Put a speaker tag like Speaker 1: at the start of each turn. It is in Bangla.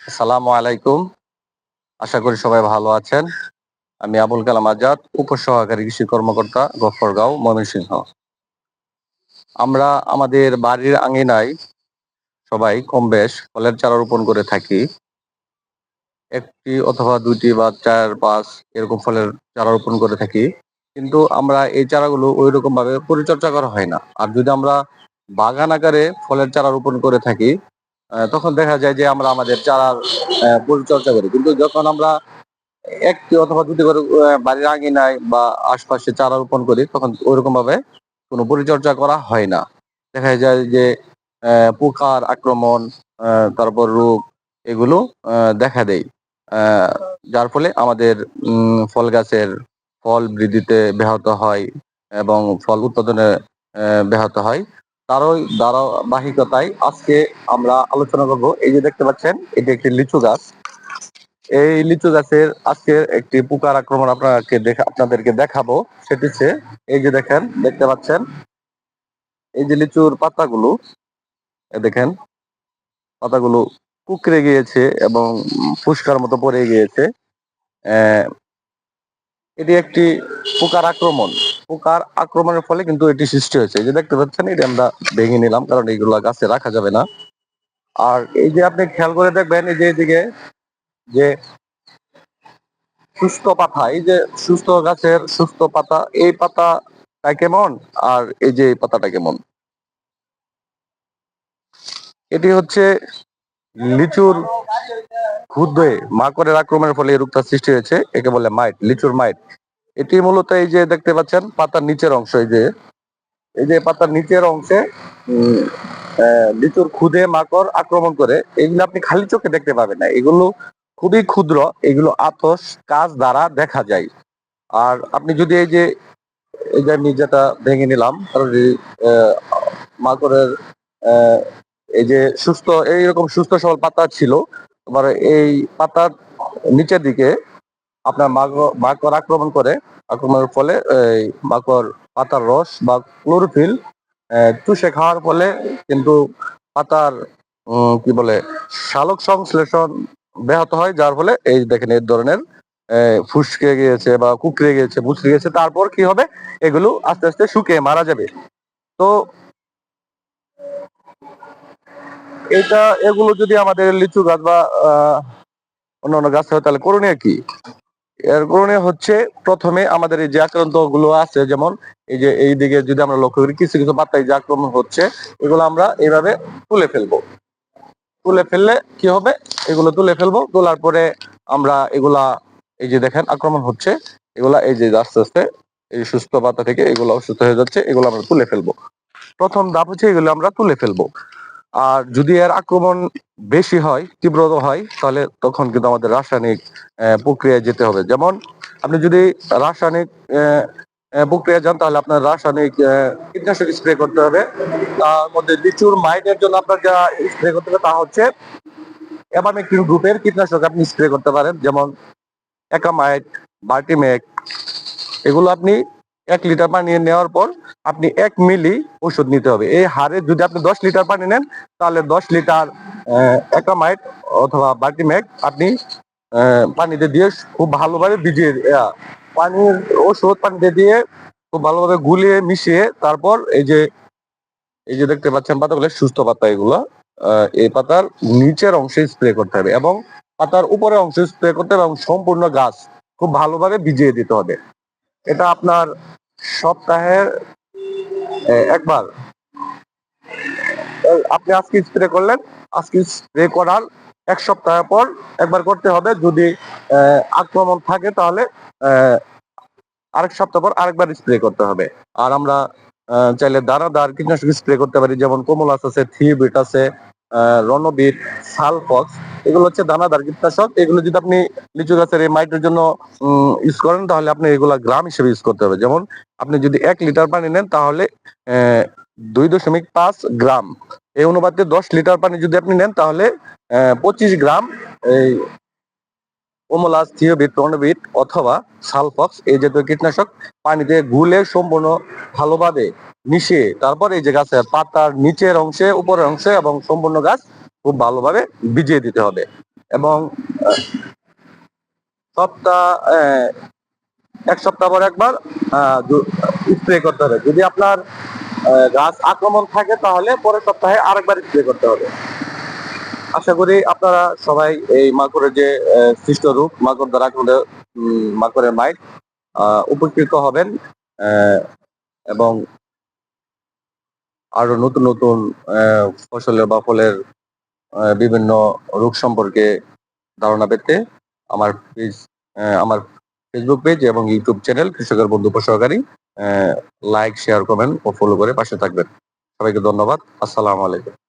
Speaker 1: আসসালামু আলাইকুম। আশা করি সবাই ভালো আছেন। আমি আবুল কালাম আজাদ, উপসহকারী কৃষি কর্মকর্তা গফরগাঁও, ময়মনসিংহ। আমরা আমাদের বাড়ির আঙিনায় সবাই কম বেশ ফলের চারা রোপণ করে থাকি। একটি অথবা দুইটি বা চার, পাঁচ এরকম ফলের চারা রোপণ করে থাকি। কিন্তু আমরা এই চারাগুলো ওই রকম ভাবে পরিচর্যা করা হয় না। আর যদি আমরা বাগান আকারে ফলের চারা রোপণ করে থাকি তখন দেখা যায় যে আমরা আমাদের চারার পরিচর্যা করি। কিন্তু যখন আমরা একটি অথবা দুটি করে বাড়ির আঙিনায় বা আশপাশে চারা রোপণ করি, তখন ওইরকম ভাবে কোনো পরিচর্যা করা হয় না। দেখা যায় যে পোকার আক্রমণ তারপর রোগ এগুলো দেখা দেয়। যার ফলে আমাদের ফল গাছের ফল বৃদ্ধিতে ব্যাহত হয় এবং ফল উৎপাদনে ব্যাহত হয়। তারই ধারাবাহিকতায় আজকে আমরা আলোচনা করব। এই যে দেখতে পাচ্ছেন, এটি একটি লিচু গাছ। এই লিচু গাছের আজকে একটি পোকার আক্রমণ আপনাকে দেখা, আপনাদেরকে দেখাবো। সেটি হচ্ছে, এই যে দেখেন, দেখতে পাচ্ছেন? এই যে লিচুর পাতাগুলো দেখেন, পাতাগুলো কুকড়ে গিয়েছে এবং ফুসকার মতো পড়ে গিয়েছে। এটি একটি পোকার আক্রমণ। পোকার আক্রমণের ফলে কিন্তু এটি সৃষ্টি হয়েছে। এই যে দেখতে পাচ্ছেন, এটি আমরা ভেঙে নিলাম, কারণ এইগুলো গাছে রাখা যাবে না। আর এই যে আপনি খেয়াল করে দেখবেন, এই যে এদিকে যে সুস্থ পাতা, এই যে সুস্থ গাছের সুস্থ পাতা, এই পাতাটা কেমন? আর এই যে এই পাতাটা কেমন? এটি হচ্ছে লিচুর ক্ষুদ্রে মাকড়ের আক্রমণের ফলে এই রোগটা সৃষ্টি হয়েছে, একে বলে মাইট, লিচুর মাইট। এটি মূলত এই যে দেখতে পাচ্ছেন, পাতার নিচের অংশ এই যে। এই যে পাতার নিচের অংশে লিচুর খুদে, মাকড় আক্রমণ করে। এগুলো আপনি খালি চোখে দেখতে পাবেন না। এগুলো খুবই ক্ষুদ্র, এগুলো আতস কাজ দ্বারা দেখা যায়। আর আপনি যদি এই যে এই যে আমি যেটা ভেঙে নিলাম মাকড়ের এই যে সুস্থ, এইরকম সুস্থ সবল পাতা ছিল তোমার এই পাতার নিচের দিকে আপনার মাকড় আক্রমণ করে আক্রমণের ফলে মাকড় পাতার রস বা ক্লোরোফিল চুষে খাওয়ার ফলে কিন্তু পাতার কি বলে শালক সংশ্লেষণ ব্যাহত হয় যার ফলে এই দেখেন এই ধরনের ফুসকে গিয়েছে বা কুকড়ে গিয়েছে মুচড়ে গিয়েছে তারপর কি হবে? এগুলো আস্তে আস্তে শুকিয়ে মারা যাবে। তো এটা এগুলো যদি আমাদের লিচু গাছ বা আহ, অন্যান্য গাছ হয় তাহলে করণীয় কি? এর কারণে হচ্ছে প্রথমে আমাদের এই যে আক্রান্তগুলো আছে, যেমন এই যে এই দিকে যদি আমরা লক্ষ্য করি, কিছু কিছু পাতায় যে আক্রমণ হচ্ছে, এগুলো আমরা এইভাবে তুলে ফেলব। তুলে ফেললে কি হবে? এগুলো তুলে ফেলব, তোলার পরে আমরা এগুলা, এই যে দেখেন আক্রমণ হচ্ছে, এগুলা এই যে আস্তে আস্তে এই সুস্থ পাতা থেকে এগুলো অসুস্থ হয়ে যাচ্ছে, এগুলো আমরা তুলে ফেলব। প্রথম ধাপ হচ্ছে এগুলো আমরা তুলে ফেলব। আর যদি এর আক্রমণ বেশি হয়, তীব্র হয়, তাহলে তখন কিন্তু আমাদের রাসায়নিক প্রক্রিয়ায় যেতে হবে। যেমন আপনি যদি রাসায়নিক প্রক্রিয়া যান, তাহলে আপনার রাসায়নিক কীটনাশক স্প্রে করতে হবে। তার মধ্যে লিচুর মাইটের জন্য আপনার যা স্প্রে করতে হবে তা হচ্ছে এবামেক্টিন গ্রুপের কীটনাশক আপনি স্প্রে করতে পারেন। যেমন একামাইট বার্টিমেক এগুলো আপনি এক লিটার পানি নেওয়ার পর আপনি এক মিলি ওষুধ নিতে হবে। এই হারে যদি আপনি দশ লিটার পানি নেন, তাহলে দশ লিটার একামাইট অথবা বার্টিমেক আপনি পানিতে দিয়ে খুব ভালোভাবে ভিজিয়ে পানির ওষুধ পানিতে দিয়ে খুব ভালোভাবে গুলিয়ে মিশিয়ে তারপর এই যে এই যে দেখতে পাচ্ছেন পাতাগুলো, সুস্থ পাতা এগুলো এই পাতার নিচের অংশে স্প্রে করতে হবে এবং পাতার উপরের অংশে স্প্রে করতে হবে এবং সম্পূর্ণ গাছ খুব ভালোভাবে ভিজিয়ে দিতে হবে। এটা আপনার সপ্তাহের আহ, একবার। আপনি আজকে স্প্রে করলেন আজকে স্প্রে করার এক সপ্তাহ পর একবার করতে হবে। যদি আক্রমণ থাকে তাহলে আরেক সপ্তাহ পর আরেকবার স্প্রে করতে হবে। আর আমরা চাইলে দানাদার কীটনাশক স্প্রে করতে পারি যেমন কোমলাস আছে থিবিট আছে আহ, রণবিট সালফক্স এগুলো হচ্ছে দানাদার কীটনাশক। এগুলো যদি আপনি লিচু গাছের এই মাইটের জন্য ইউজ করেন তাহলে আপনি এগুলো গ্রাম হিসেবে ইউজ করতে হবে। যেমন আপনি যদি এক লিটার পানি নেন তাহলে দুই দশমিক পাঁচ গ্রাম। এই অনুপাতে দশ লিটার পানি যদি আপনি নেন তাহলে পঁচিশ গ্রাম এই ওমোলাস অথবা সালফক্স এই জাতীয় কীটনাশক পানিতে গুলে সম্পূর্ণ ভালোভাবে মিশিয়ে তারপর এই যে গাছের পাতার নিচের অংশে, উপরের অংশে এবং সম্পূর্ণ গাছ খুব ভালোভাবে দিতে হবে এবং সপ্তাহ এক সপ্তাহ পর একবার স্প্রে করতে হবে। যদি আপনার গাছ আক্রমণ থাকে তাহলে পরের সপ্তাহে আরেকবার স্প্রে করতে হবে। আশা করি আপনারা সবাই এই মাকড়ের যে সৃষ্ট রূপ, মাকড় দ্বারা মাকড়ের মাইট উপকৃত হবেন এবং আরও নতুন নতুন ফসলের বা ফলের বিভিন্ন রোগ সম্পর্কে ধারণা পেতে আমার পেজ আমার ফেসবুক পেজ এবং ইউটিউব চ্যানেল কৃষকের বন্ধু উপসহকারী লাইক শেয়ার কমেন্ট ও ফলো করে পাশে থাকবেন। সবাইকে ধন্যবাদ। আসসালামু আলাইকুম।